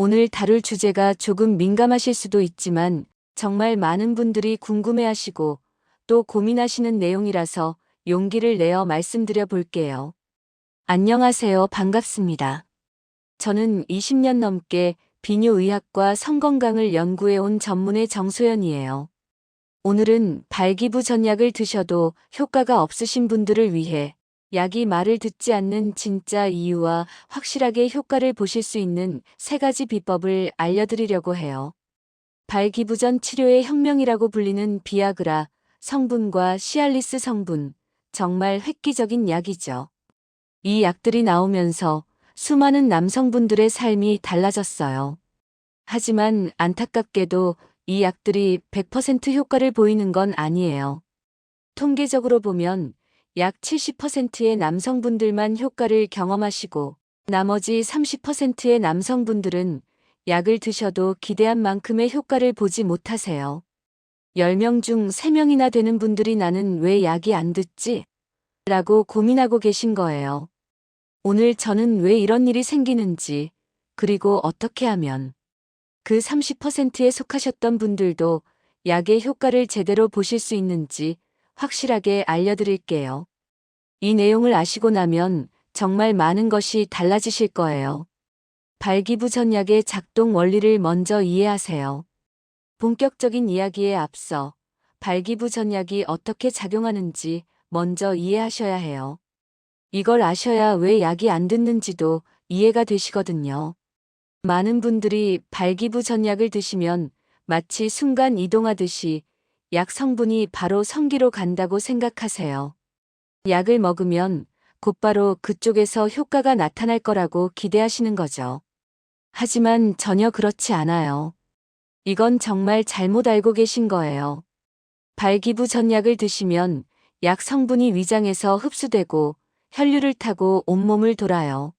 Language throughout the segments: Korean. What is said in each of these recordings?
오늘 다룰 주제가 조금 민감하실 수도 있지만 정말 많은 분들이 궁금해하시고 또 고민하시는 내용이라서 용기를 내어 말씀드려 볼게요. 안녕하세요. 반갑습니다. 저는 20년 넘게 비뇨의학과 성건강을 연구해 온 전문의 정소연이에요. 오늘은 발기부 전약을 드셔도 효과가 없으신 분들을 위해 약이 말을 듣지 않는 진짜 이유와 확실하게 효과를 보실 수 있는 세 가지 비법을 알려드리려고 해요. 발기부전 치료의 혁명이라고 불리는 비아그라 성분과 시알리스 성분, 정말 획기적인 약이죠. 이 약들이 나오면서 수많은 남성분들의 삶이 달라졌어요. 하지만 안타깝게도 이 약들이 100% 효과를 보이는 건 아니에요. 통계적으로 보면 약 70%의 남성분들만 효과를 경험하시고 나머지 30%의 남성분들은 약을 드셔도 기대한 만큼의 효과를 보지 못하세요. 10명 중 3명이나 되는 분들이 나는 왜 약이 안 듣지? 라고 고민하고 계신 거예요. 오늘 저는 왜 이런 일이 생기는지, 그리고 어떻게 하면 그 30%에 속하셨던 분들도 약의 효과를 제대로 보실 수 있는지 확실하게 알려드릴게요. 이 내용을 아시고 나면 정말 많은 것이 달라지실 거예요. 발기부 전약의 작동 원리를 먼저 이해하세요. 본격적인 이야기에 앞서 발기부 전약이 어떻게 작용하는지 먼저 이해하셔야 해요. 이걸 아셔야 왜 약이 안 듣는지도 이해가 되시거든요. 많은 분들이 발기부 전약을 드시면 마치 순간 이동하듯이 약 성분이 바로 성기로 간다고 생각하세요. 약을 먹으면 곧바로 그쪽에서 효과가 나타날 거라고 기대하시는 거죠. 하지만 전혀 그렇지 않아요. 이건 정말 잘못 알고 계신 거예요. 발기부 전약을 드시면 약 성분이 위장에서 흡수되고 혈류를 타고 온몸을 돌아요.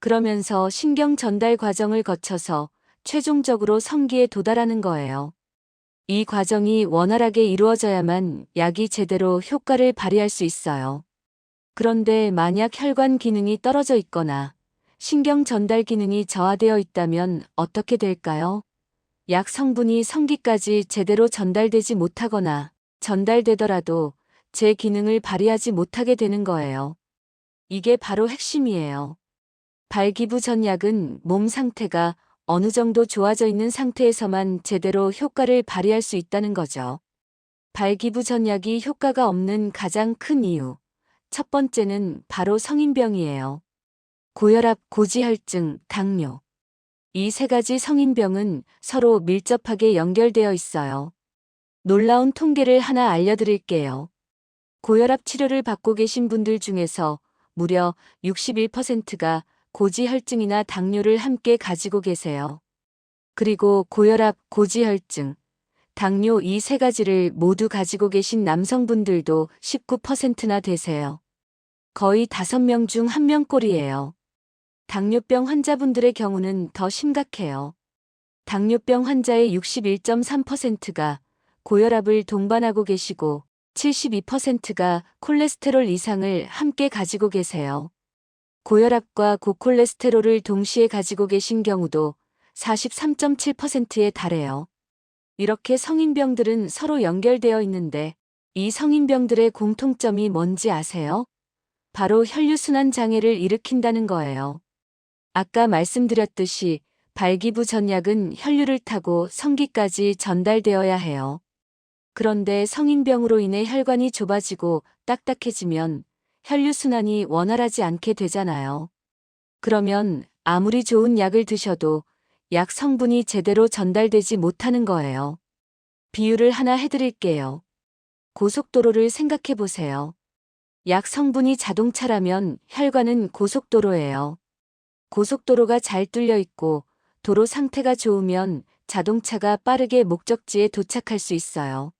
그러면서 신경 전달 과정을 거쳐서 최종적으로 성기에 도달하는 거예요. 이 과정이 원활하게 이루어져야만 약이 제대로 효과를 발휘할 수 있어요. 그런데 만약 혈관 기능이 떨어져 있거나 신경 전달 기능이 저하되어 있다면 어떻게 될까요? 약 성분이 성기까지 제대로 전달되지 못하거나 전달되더라도 제 기능을 발휘하지 못하게 되는 거예요. 이게 바로 핵심이에요. 발기부 전 약은 몸 상태가 어느 정도 좋아져 있는 상태에서만 제대로 효과를 발휘할 수 있다는 거죠. 발기부 전약이 효과가 없는 가장 큰 이유. 첫 번째는 바로 성인병이에요. 고혈압, 고지혈증, 당뇨. 이 세 가지 성인병은 서로 밀접하게 연결되어 있어요. 놀라운 통계를 하나 알려드릴게요. 고혈압 치료를 받고 계신 분들 중에서 무려 61%가 고지혈증이나 당뇨를 함께 가지고 계세요. 그리고 고혈압, 고지혈증, 당뇨 이 세 가지를 모두 가지고 계신 남성분들도 19%나 되세요. 거의 5명 중 1명 꼴이에요. 당뇨병 환자분들의 경우는 더 심각해요. 당뇨병 환자의 61.3%가 고혈압을 동반하고 계시고 72%가 콜레스테롤 이상을 함께 가지고 계세요. 고혈압과 고콜레스테롤을 동시에 가지고 계신 경우도 43.7%에 달해요. 이렇게 성인병들은 서로 연결되어 있는데 이 성인병들의 공통점이 뭔지 아세요? 바로 혈류순환 장애를 일으킨다는 거예요. 아까 말씀드렸듯이 발기부 전약은 혈류를 타고 성기까지 전달되어야 해요. 그런데 성인병으로 인해 혈관이 좁아지고 딱딱해지면 혈류순환이 원활하지 않게 되잖아요. 그러면 아무리 좋은 약을 드셔도 약 성분이 제대로 전달되지 못하는 거예요. 비유를 하나 해드릴게요. 고속도로를 생각해 보세요. 약 성분이 자동차라면 혈관은 고속도로예요. 고속도로가 잘 뚫려 있고 도로 상태가 좋으면 자동차가 빠르게 목적지에 도착할 수 있어요.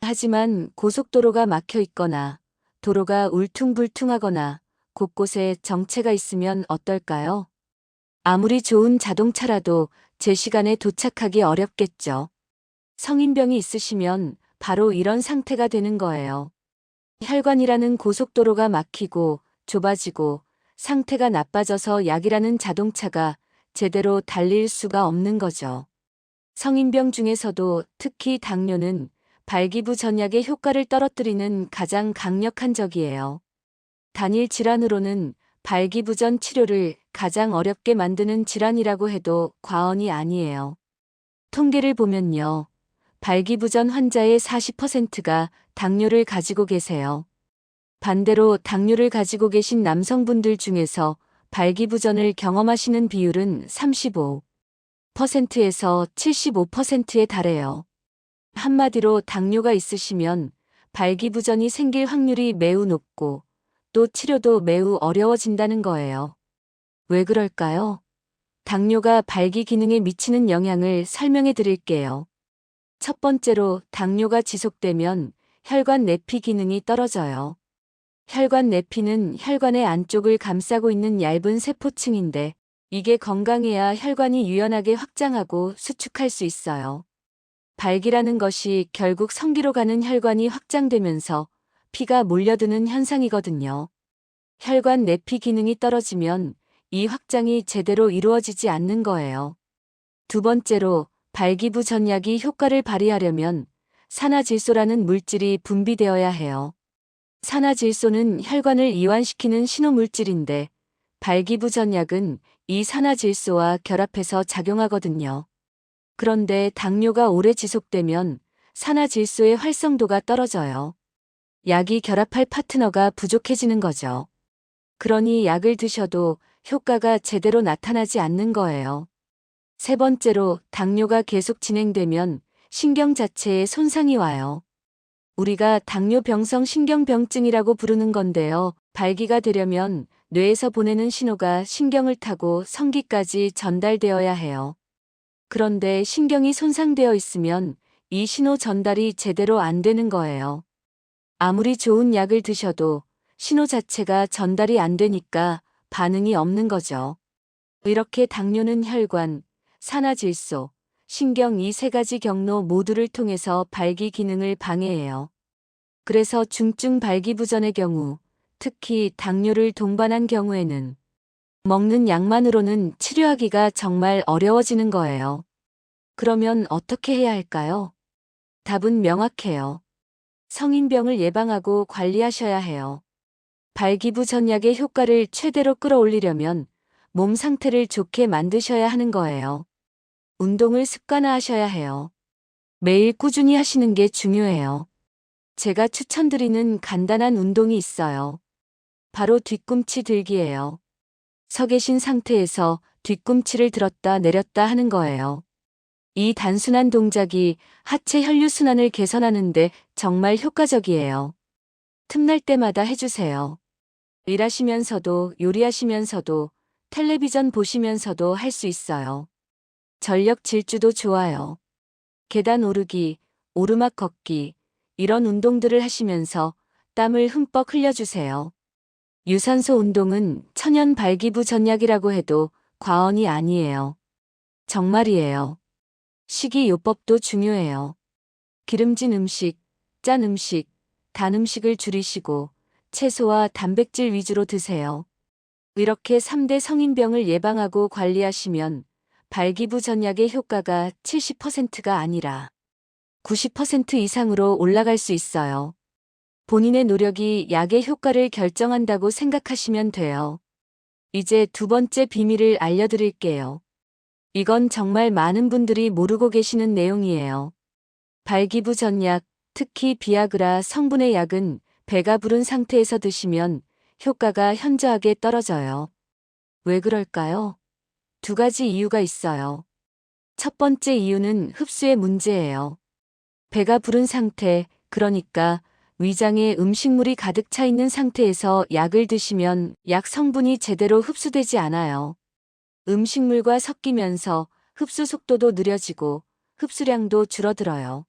하지만 고속도로가 막혀 있거나 도로가 울퉁불퉁하거나 곳곳에 정체가 있으면 어떨까요? 아무리 좋은 자동차라도 제 시간에 도착하기 어렵겠죠. 성인병이 있으시면 바로 이런 상태가 되는 거예요. 혈관이라는 고속도로가 막히고 좁아지고 상태가 나빠져서 약이라는 자동차가 제대로 달릴 수가 없는 거죠. 성인병 중에서도 특히 당뇨는 발기부 전약의 효과를 떨어뜨리는 가장 강력한 적이에요. 단일 질환으로는 발기부전 치료를 가장 어렵게 만드는 질환이라고 해도 과언이 아니에요. 통계를 보면요. 발기부전 환자의 40%가 당뇨를 가지고 계세요. 반대로 당뇨를 가지고 계신 남성분들 중에서 발기부전을 경험하시는 비율은 35%에서 75%에 달해요. 한마디로 당뇨가 있으시면 발기부전이 생길 확률이 매우 높고 또 치료도 매우 어려워진다는 거예요. 왜 그럴까요? 당뇨가 발기 기능에 미치는 영향을 설명해 드릴게요. 첫 번째로 당뇨가 지속되면 혈관 내피 기능이 떨어져요. 혈관 내피는 혈관의 안쪽을 감싸고 있는 얇은 세포층인데 이게 건강해야 혈관이 유연하게 확장하고 수축할 수 있어요. 발기라는 것이 결국 성기로 가는 혈관이 확장되면서 피가 몰려드는 현상이거든요. 혈관 내피 기능이 떨어지면 이 확장이 제대로 이루어지지 않는 거예요. 두 번째로 발기부 전약이 효과를 발휘하려면 산화질소라는 물질이 분비되어야 해요. 산화질소는 혈관을 이완시키는 신호물질인데 발기부 전약은 이 산화질소와 결합해서 작용하거든요. 그런데 당뇨가 오래 지속되면 산화 질소의 활성도가 떨어져요. 약이 결합할 파트너가 부족해지는 거죠. 그러니 약을 드셔도 효과가 제대로 나타나지 않는 거예요. 세 번째로 당뇨가 계속 진행되면 신경 자체에 손상이 와요. 우리가 당뇨병성 신경병증이라고 부르는 건데요. 발기가 되려면 뇌에서 보내는 신호가 신경을 타고 성기까지 전달되어야 해요. 그런데 신경이 손상되어 있으면 이 신호 전달이 제대로 안 되는 거예요. 아무리 좋은 약을 드셔도 신호 자체가 전달이 안 되니까 반응이 없는 거죠. 이렇게 당뇨는 혈관, 산화질소, 신경 이 세 가지 경로 모두를 통해서 발기 기능을 방해해요. 그래서 중증 발기부전의 경우, 특히 당뇨를 동반한 경우에는 먹는 약만으로는 치료하기가 정말 어려워지는 거예요. 그러면 어떻게 해야 할까요? 답은 명확해요. 성인병을 예방하고 관리하셔야 해요. 발기부 전약의 효과를 최대로 끌어올리려면 몸 상태를 좋게 만드셔야 하는 거예요. 운동을 습관화하셔야 해요. 매일 꾸준히 하시는 게 중요해요. 제가 추천드리는 간단한 운동이 있어요. 바로 뒤꿈치 들기예요. 서 계신 상태에서 뒤꿈치를 들었다 내렸다 하는 거예요. 이 단순한 동작이 하체 혈류순환을 개선하는데 정말 효과적이에요. 틈날 때마다 해주세요. 일하시면서도 요리하시면서도 텔레비전 보시면서도 할 수 있어요. 전력 질주도 좋아요. 계단 오르기, 오르막 걷기, 이런 운동들을 하시면서 땀을 흠뻑 흘려주세요. 유산소 운동은 천연 발기부 전약이라고 해도 과언이 아니에요. 정말이에요. 식이요법도 중요해요. 기름진 음식, 짠 음식, 단 음식을 줄이시고 채소와 단백질 위주로 드세요. 이렇게 3대 성인병을 예방하고 관리하시면 발기부 전약의 효과가 70%가 아니라 90% 이상으로 올라갈 수 있어요. 본인의 노력이 약의 효과를 결정한다고 생각하시면 돼요. 이제 두 번째 비밀을 알려드릴게요. 이건 정말 많은 분들이 모르고 계시는 내용이에요. 발기부 전약, 특히 비아그라 성분의 약은 배가 부른 상태에서 드시면 효과가 현저하게 떨어져요. 왜 그럴까요? 두 가지 이유가 있어요. 첫 번째 이유는 흡수의 문제예요. 배가 부른 상태, 그러니까 위장에 음식물이 가득 차 있는 상태에서 약을 드시면 약 성분이 제대로 흡수되지 않아요. 음식물과 섞이면서 흡수 속도도 느려지고 흡수량도 줄어들어요.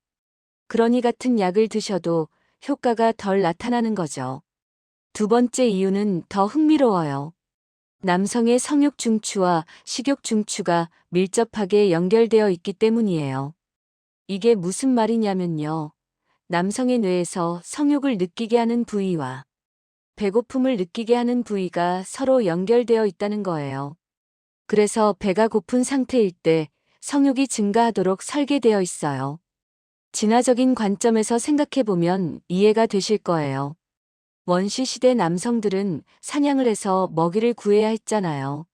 그러니 같은 약을 드셔도 효과가 덜 나타나는 거죠. 두 번째 이유는 더 흥미로워요. 남성의 성욕 중추와 식욕 중추가 밀접하게 연결되어 있기 때문이에요. 이게 무슨 말이냐면요. 남성의 뇌에서 성욕을 느끼게 하는 부위와 배고픔을 느끼게 하는 부위가 서로 연결되어 있다는 거예요. 그래서 배가 고픈 상태일 때 성욕이 증가하도록 설계되어 있어요. 진화적인 관점에서 생각해보면 이해가 되실 거예요. 원시 시대 남성들은 사냥을 해서 먹이를 구해야 했잖아요.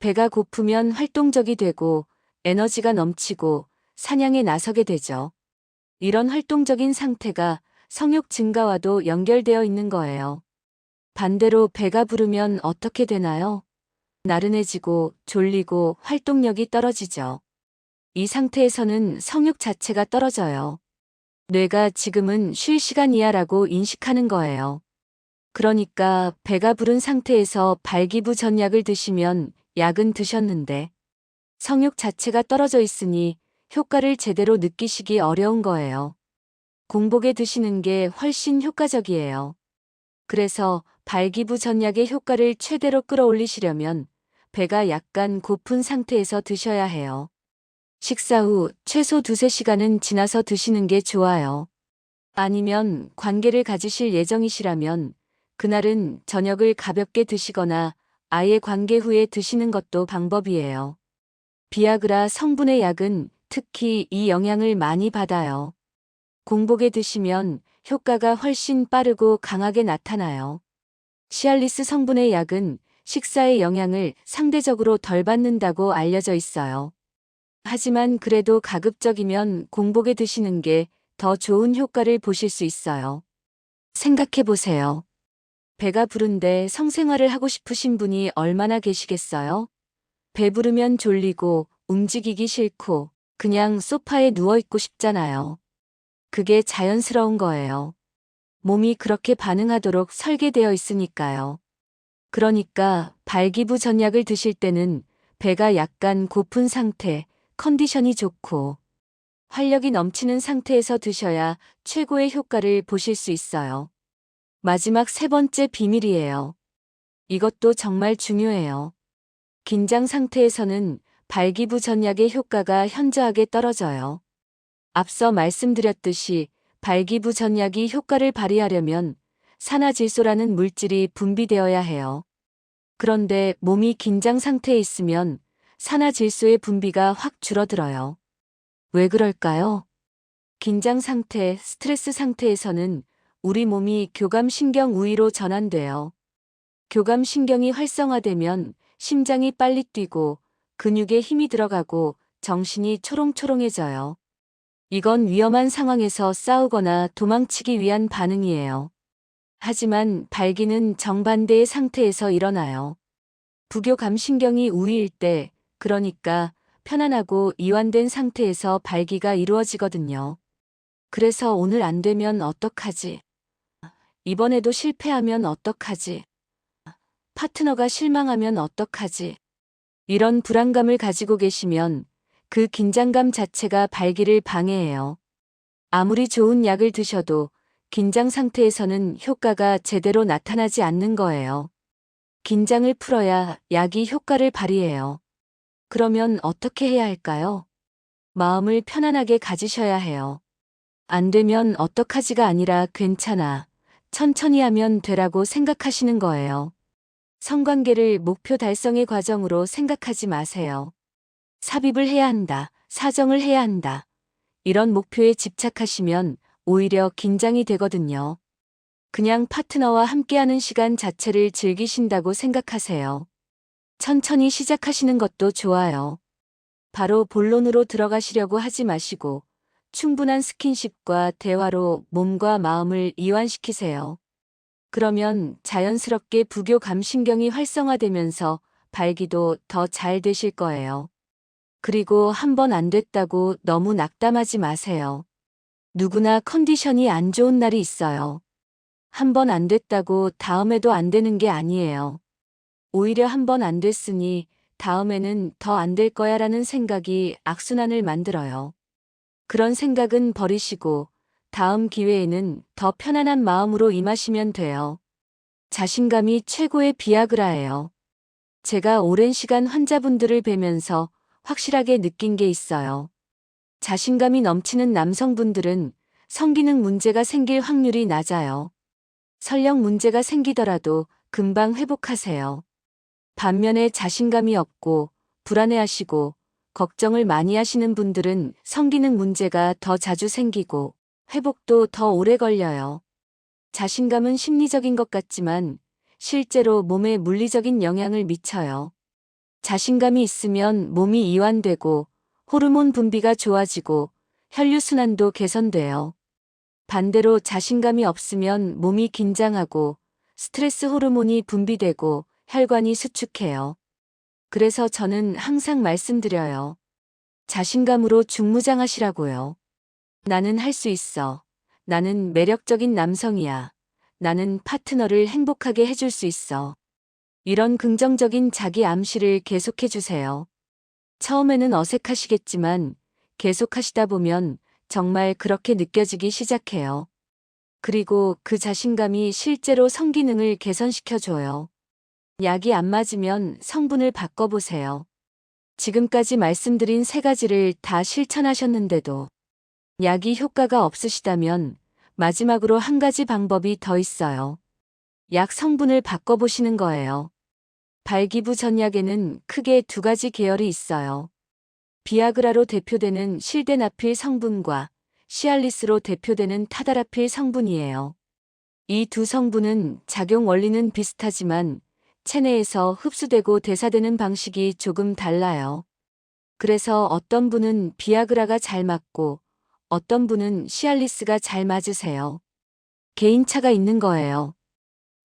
배가 고프면 활동적이 되고 에너지가 넘치고 사냥에 나서게 되죠. 이런 활동적인 상태가 성욕 증가와도 연결되어 있는 거예요. 반대로 배가 부르면 어떻게 되나요? 나른해지고 졸리고 활동력이 떨어지죠. 이 상태에서는 성욕 자체가 떨어져요. 뇌가 지금은 쉴 시간이야라고 인식하는 거예요. 그러니까 배가 부른 상태에서 발기부 전약을 드시면 약은 드셨는데 성욕 자체가 떨어져 있으니 효과를 제대로 느끼시기 어려운 거예요. 공복에 드시는 게 훨씬 효과적이에요. 그래서 발기부 전약의 효과를 최대로 끌어올리시려면 배가 약간 고픈 상태에서 드셔야 해요. 식사 후 최소 두세 시간은 지나서 드시는 게 좋아요. 아니면 관계를 가지실 예정이시라면 그날은 저녁을 가볍게 드시거나 아예 관계 후에 드시는 것도 방법이에요. 비아그라 성분의 약은 특히 이 영향을 많이 받아요. 공복에 드시면 효과가 훨씬 빠르고 강하게 나타나요. 시알리스 성분의 약은 식사의 영향을 상대적으로 덜 받는다고 알려져 있어요. 하지만 그래도 가급적이면 공복에 드시는 게 더 좋은 효과를 보실 수 있어요. 생각해 보세요. 배가 부른데 성생활을 하고 싶으신 분이 얼마나 계시겠어요? 배부르면 졸리고 움직이기 싫고 그냥 소파에 누워있고 싶잖아요. 그게 자연스러운 거예요. 몸이 그렇게 반응하도록 설계되어 있으니까요. 그러니까 발기부 전약을 드실 때는 배가 약간 고픈 상태, 컨디션이 좋고 활력이 넘치는 상태에서 드셔야 최고의 효과를 보실 수 있어요. 마지막 세 번째 비밀이에요. 이것도 정말 중요해요. 긴장 상태에서는 발기부 전약의 효과가 현저하게 떨어져요. 앞서 말씀드렸듯이 발기부 전약이 효과를 발휘하려면 산화질소라는 물질이 분비되어야 해요. 그런데 몸이 긴장 상태에 있으면 산화질소의 분비가 확 줄어들어요. 왜 그럴까요? 긴장 상태, 스트레스 상태에서는 우리 몸이 교감신경 우위로 전환돼요. 교감신경이 활성화되면 심장이 빨리 뛰고 근육에 힘이 들어가고 정신이 초롱초롱해져요. 이건 위험한 상황에서 싸우거나 도망치기 위한 반응이에요. 하지만 발기는 정반대의 상태에서 일어나요. 부교감 신경이 우위일 때, 그러니까 편안하고 이완된 상태에서 발기가 이루어지거든요. 그래서 오늘 안 되면 어떡하지? 이번에도 실패하면 어떡하지? 파트너가 실망하면 어떡하지? 이런 불안감을 가지고 계시면 그 긴장감 자체가 발기를 방해해요. 아무리 좋은 약을 드셔도 긴장 상태에서는 효과가 제대로 나타나지 않는 거예요. 긴장을 풀어야 약이 효과를 발휘해요. 그러면 어떻게 해야 할까요? 마음을 편안하게 가지셔야 해요. 안 되면 어떡하지가 아니라 괜찮아. 천천히 하면 되라고 생각하시는 거예요. 성관계를 목표 달성의 과정으로 생각하지 마세요. 삽입을 해야 한다. 사정을 해야 한다. 이런 목표에 집착하시면 오히려 긴장이 되거든요. 그냥 파트너와 함께하는 시간 자체를 즐기신다고 생각하세요. 천천히 시작하시는 것도 좋아요. 바로 본론으로 들어가시려고 하지 마시고 충분한 스킨십과 대화로 몸과 마음을 이완시키세요. 그러면 자연스럽게 부교 감신경이 활성화되면서 발기도 더 잘 되실 거예요. 그리고 한 번 안 됐다고 너무 낙담하지 마세요. 누구나 컨디션이 안 좋은 날이 있어요. 한 번 안 됐다고 다음에도 안 되는 게 아니에요. 오히려 한 번 안 됐으니 다음에는 더 안 될 거야 라는 생각이 악순환을 만들어요. 그런 생각은 버리시고 다음 기회에는 더 편안한 마음으로 임하시면 돼요. 자신감이 최고의 비아그라예요. 제가 오랜 시간 환자분들을 뵈면서 확실하게 느낀 게 있어요. 자신감이 넘치는 남성분들은 성기능 문제가 생길 확률이 낮아요. 설령 문제가 생기더라도 금방 회복하세요. 반면에 자신감이 없고 불안해하시고 걱정을 많이 하시는 분들은 성기능 문제가 더 자주 생기고 회복도 더 오래 걸려요. 자신감은 심리적인 것 같지만 실제로 몸에 물리적인 영향을 미쳐요. 자신감이 있으면 몸이 이완되고 호르몬 분비가 좋아지고 혈류순환도 개선돼요. 반대로 자신감이 없으면 몸이 긴장하고 스트레스 호르몬이 분비되고 혈관이 수축해요. 그래서 저는 항상 말씀드려요. 자신감으로 중무장하시라고요. 나는 할 수 있어. 나는 매력적인 남성이야. 나는 파트너를 행복하게 해줄 수 있어. 이런 긍정적인 자기 암시를 계속해 주세요. 처음에는 어색하시겠지만 계속 하시다 보면 정말 그렇게 느껴지기 시작해요. 그리고 그 자신감이 실제로 성기능을 개선시켜줘요. 약이 안 맞으면 성분을 바꿔보세요. 지금까지 말씀드린 세 가지를 다 실천하셨는데도 약이 효과가 없으시다면 마지막으로 한 가지 방법이 더 있어요. 약 성분을 바꿔보시는 거예요. 발기부 전약에는 크게 두 가지 계열이 있어요. 비아그라로 대표되는 실데나필 성분과 시알리스로 대표되는 타다라필 성분이에요. 이 두 성분은 작용 원리는 비슷하지만 체내에서 흡수되고 대사되는 방식이 조금 달라요. 그래서 어떤 분은 비아그라가 잘 맞고 어떤 분은 시알리스가 잘 맞으세요. 개인차가 있는 거예요.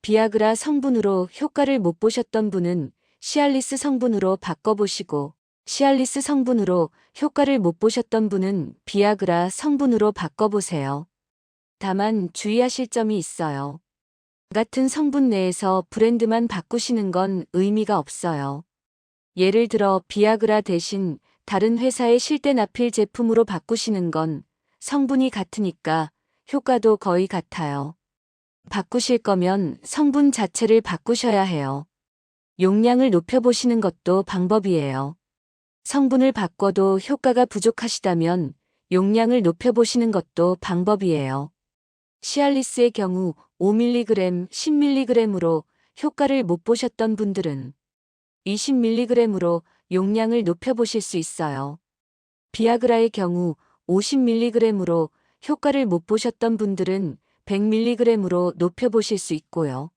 비아그라 성분으로 효과를 못 보셨던 분은 시알리스 성분으로 바꿔보시고 시알리스 성분으로 효과를 못 보셨던 분은 비아그라 성분으로 바꿔보세요. 다만 주의하실 점이 있어요. 같은 성분 내에서 브랜드만 바꾸시는 건 의미가 없어요. 예를 들어 비아그라 대신 다른 회사의 실데나필 제품으로 바꾸시는 건 성분이 같으니까 효과도 거의 같아요. 바꾸실 거면 성분 자체를 바꾸셔야 해요. 용량을 높여보시는 것도 방법이에요. 성분을 바꿔도 효과가 부족하시다면 용량을 높여보시는 것도 방법이에요. 시알리스의 경우 5mg, 10mg으로 효과를 못 보셨던 분들은 20mg으로 용량을 높여보실 수 있어요. 비아그라의 경우 50mg으로 효과를 못 보셨던 분들은 100mg으로 높여보실 수 있고요.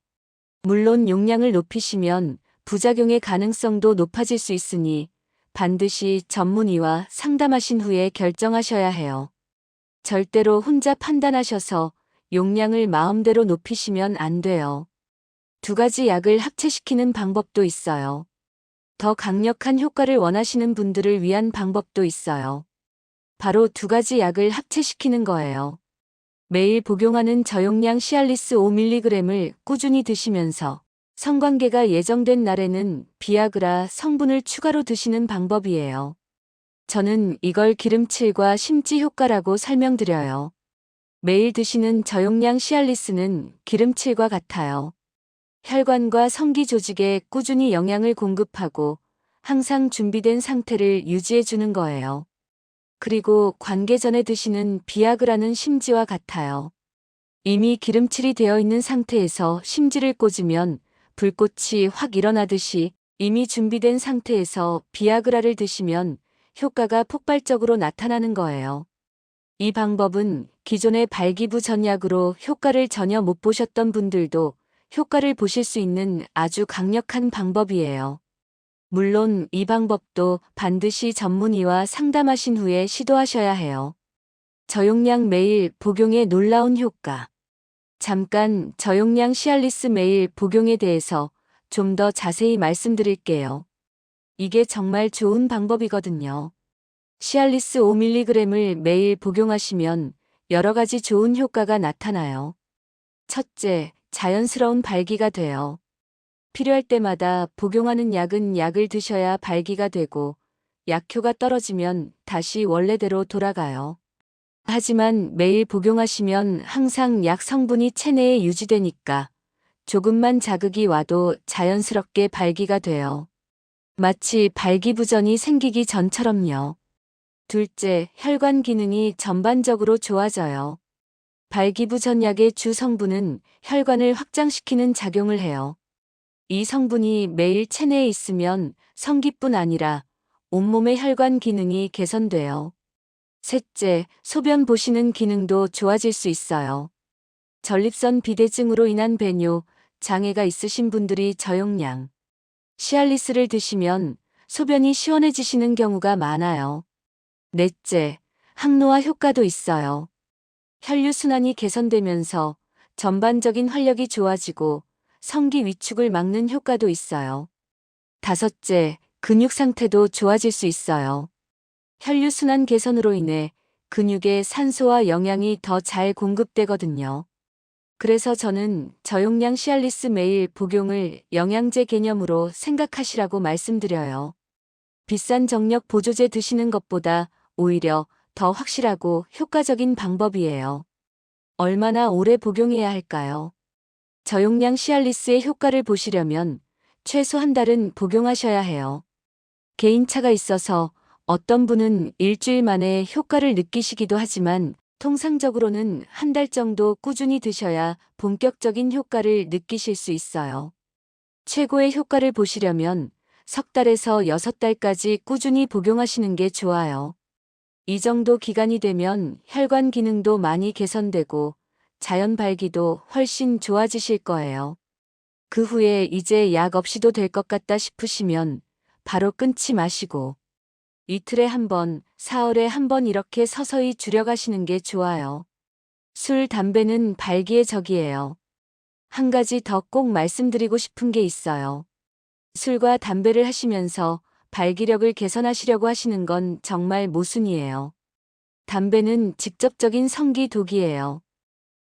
물론 용량을 높이시면 부작용의 가능성도 높아질 수 있으니 반드시 전문의와 상담하신 후에 결정하셔야 해요. 절대로 혼자 판단하셔서 용량을 마음대로 높이시면 안 돼요. 두 가지 약을 합체시키는 방법도 있어요. 더 강력한 효과를 원하시는 분들을 위한 방법도 있어요. 바로 두 가지 약을 합체시키는 거예요. 매일 복용하는 저용량 시알리스 5mg을 꾸준히 드시면서 성관계가 예정된 날에는 비아그라 성분을 추가로 드시는 방법이에요. 저는 이걸 기름칠과 심지 효과라고 설명드려요. 매일 드시는 저용량 시알리스는 기름칠과 같아요. 혈관과 성기 조직에 꾸준히 영양을 공급하고 항상 준비된 상태를 유지해 주는 거예요. 그리고 관계 전에 드시는 비아그라는 심지와 같아요. 이미 기름칠이 되어 있는 상태에서 심지를 꽂으면 불꽃이 확 일어나듯이 이미 준비된 상태에서 비아그라를 드시면 효과가 폭발적으로 나타나는 거예요. 이 방법은 기존의 발기부 전약으로 효과를 전혀 못 보셨던 분들도 효과를 보실 수 있는 아주 강력한 방법이에요. 물론 이 방법도 반드시 전문의와 상담하신 후에 시도하셔야 해요. 저용량 매일 복용의 놀라운 효과. 잠깐 저용량 시알리스 매일 복용에 대해서 좀 더 자세히 말씀드릴게요. 이게 정말 좋은 방법이거든요. 시알리스 5mg을 매일 복용하시면 여러 가지 좋은 효과가 나타나요. 첫째, 자연스러운 발기가 돼요. 필요할 때마다 복용하는 약은 약을 드셔야 발기가 되고 약효가 떨어지면 다시 원래대로 돌아가요. 하지만 매일 복용하시면 항상 약 성분이 체내에 유지되니까 조금만 자극이 와도 자연스럽게 발기가 돼요. 마치 발기부전이 생기기 전처럼요. 둘째, 혈관 기능이 전반적으로 좋아져요. 발기부전약의 주 성분은 혈관을 확장시키는 작용을 해요. 이 성분이 매일 체내에 있으면 성기뿐 아니라 온몸의 혈관 기능이 개선돼요. 셋째, 소변 보시는 기능도 좋아질 수 있어요. 전립선 비대증으로 인한 배뇨, 장애가 있으신 분들이 저용량, 시알리스를 드시면 소변이 시원해지시는 경우가 많아요. 넷째, 항노화 효과도 있어요. 혈류순환이 개선되면서 전반적인 활력이 좋아지고 성기 위축을 막는 효과도 있어요. 다섯째, 근육 상태도 좋아질 수 있어요. 혈류순환 개선으로 인해 근육에 산소와 영양이 더 잘 공급되거든요. 그래서 저는 저용량 시알리스 매일 복용을 영양제 개념으로 생각하시라고 말씀드려요. 비싼 정력 보조제 드시는 것보다 오히려 더 확실하고 효과적인 방법이에요. 얼마나 오래 복용해야 할까요? 저용량 시알리스의 효과를 보시려면 최소 한 달은 복용하셔야 해요. 개인차가 있어서 어떤 분은 일주일 만에 효과를 느끼시기도 하지만 통상적으로는 한 달 정도 꾸준히 드셔야 본격적인 효과를 느끼실 수 있어요. 최고의 효과를 보시려면 석 달에서 여섯 달까지 꾸준히 복용하시는 게 좋아요. 이 정도 기간이 되면 혈관 기능도 많이 개선되고 자연 발기도 훨씬 좋아지실 거예요. 그 후에 이제 약 없이도 될 것 같다 싶으시면 바로 끊지 마시고 이틀에 한 번, 사흘에 한 번 이렇게 서서히 줄여가시는 게 좋아요. 술, 담배는 발기의 적이에요. 한 가지 더 꼭 말씀드리고 싶은 게 있어요. 술과 담배를 하시면서 발기력을 개선하시려고 하시는 건 정말 모순이에요. 담배는 직접적인 성기 독이에요.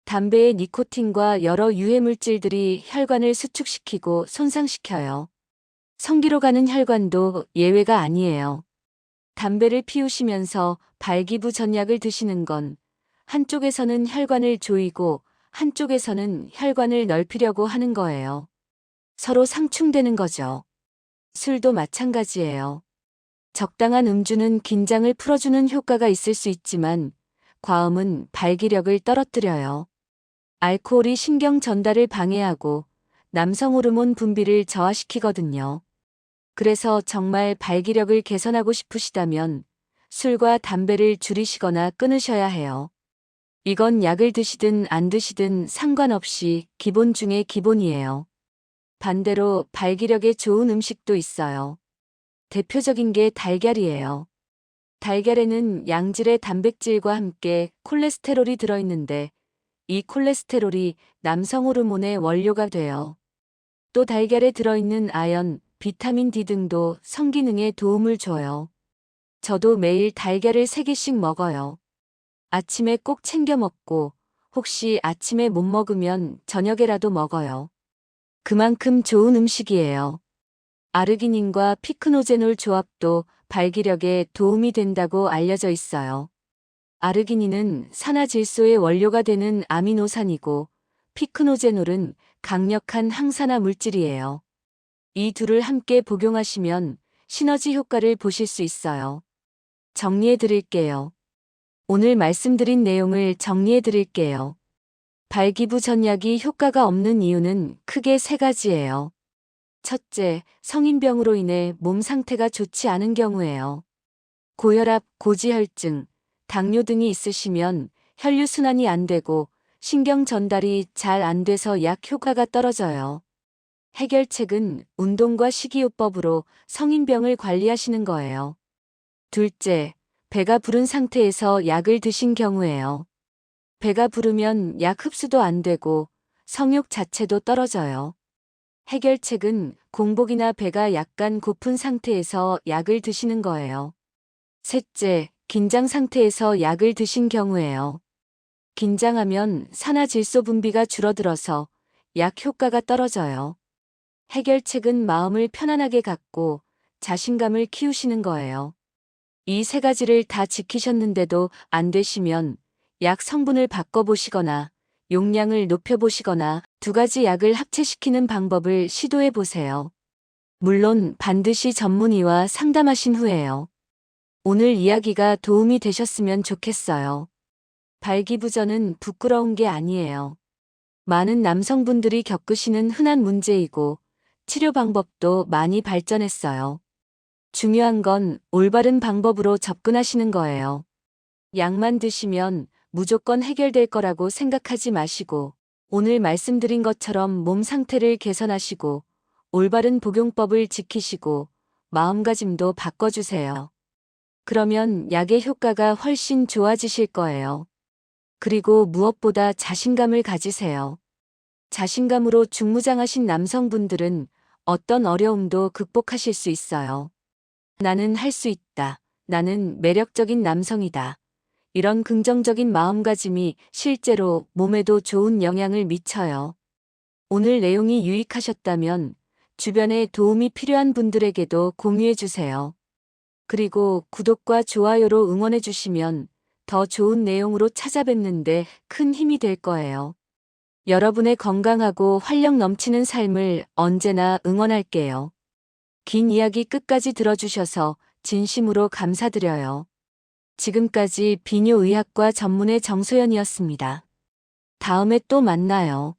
담배의 니코틴과 여러 유해 물질들이 혈관을 수축시키고 손상시켜요. 성기로 가는 혈관도 예외가 아니에요. 담배를 피우시면서 발기부 전약을 드시는 건 한쪽에서는 혈관을 조이고 한쪽에서는 혈관을 넓히려고 하는 거예요. 서로 상충되는 거죠. 술도 마찬가지예요. 적당한 음주는 긴장을 풀어주는 효과가 있을 수 있지만 과음은 발기력을 떨어뜨려요. 알코올이 신경 전달을 방해하고 남성 호르몬 분비를 저하시키거든요. 그래서 정말 발기력을 개선하고 싶으시다면 술과 담배를 줄이시거나 끊으셔야 해요. 이건 약을 드시든 안 드시든 상관없이 기본 중에 기본이에요. 반대로 발기력에 좋은 음식도 있어요. 대표적인 게 달걀이에요. 달걀에는 양질의 단백질과 함께 콜레스테롤이 들어있는데 이 콜레스테롤이 남성 호르몬의 원료가 돼요. 또 달걀에 들어있는 아연, 비타민 D 등도 성기능에 도움을 줘요. 저도 매일 달걀을 3개씩 먹어요. 아침에 꼭 챙겨 먹고 혹시 아침에 못 먹으면 저녁에라도 먹어요. 그만큼 좋은 음식이에요. 아르기닌과 피크노제놀 조합도 발기력에 도움이 된다고 알려져 있어요. 아르기닌은 산화질소의 원료가 되는 아미노산이고 피크노제놀은 강력한 항산화 물질이에요. 이 둘을 함께 복용하시면 시너지 효과를 보실 수 있어요. 정리해 드릴게요. 오늘 말씀드린 내용을 정리해 드릴게요. 발기부 전약이 효과가 없는 이유는 크게 세 가지예요. 첫째, 성인병으로 인해 몸 상태가 좋지 않은 경우예요. 고혈압, 고지혈증, 당뇨 등이 있으시면 혈류순환이 안 되고 신경 전달이 잘 안 돼서 약 효과가 떨어져요. 해결책은 운동과 식이요법으로 성인병을 관리하시는 거예요. 둘째, 배가 부른 상태에서 약을 드신 경우예요. 배가 부르면 약 흡수도 안 되고 성욕 자체도 떨어져요. 해결책은 공복이나 배가 약간 고픈 상태에서 약을 드시는 거예요. 셋째, 긴장 상태에서 약을 드신 경우예요. 긴장하면 산화 질소 분비가 줄어들어서 약 효과가 떨어져요. 해결책은 마음을 편안하게 갖고 자신감을 키우시는 거예요. 이 세 가지를 다 지키셨는데도 안 되시면 약 성분을 바꿔보시거나 용량을 높여보시거나 두 가지 약을 합체시키는 방법을 시도해 보세요. 물론 반드시 전문의와 상담하신 후에요. 오늘 이야기가 도움이 되셨으면 좋겠어요. 발기부전은 부끄러운 게 아니에요. 많은 남성분들이 겪으시는 흔한 문제이고 치료 방법도 많이 발전했어요. 중요한 건 올바른 방법으로 접근하시는 거예요. 약만 드시면 무조건 해결될 거라고 생각하지 마시고 오늘 말씀드린 것처럼 몸 상태를 개선하시고 올바른 복용법을 지키시고 마음가짐도 바꿔주세요. 그러면 약의 효과가 훨씬 좋아지실 거예요. 그리고 무엇보다 자신감을 가지세요. 자신감으로 중무장하신 남성분들은 어떤 어려움도 극복하실 수 있어요. 나는 할 수 있다. 나는 매력적인 남성이다. 이런 긍정적인 마음가짐이 실제로 몸에도 좋은 영향을 미쳐요. 오늘 내용이 유익하셨다면 주변에 도움이 필요한 분들에게도 공유해 주세요. 그리고 구독과 좋아요로 응원해 주시면 더 좋은 내용으로 찾아뵙는데 큰 힘이 될 거예요. 여러분의 건강하고 활력 넘치는 삶을 언제나 응원할게요. 긴 이야기 끝까지 들어주셔서 진심으로 감사드려요. 지금까지 비뇨의학과 전문의 정소연이었습니다. 다음에 또 만나요.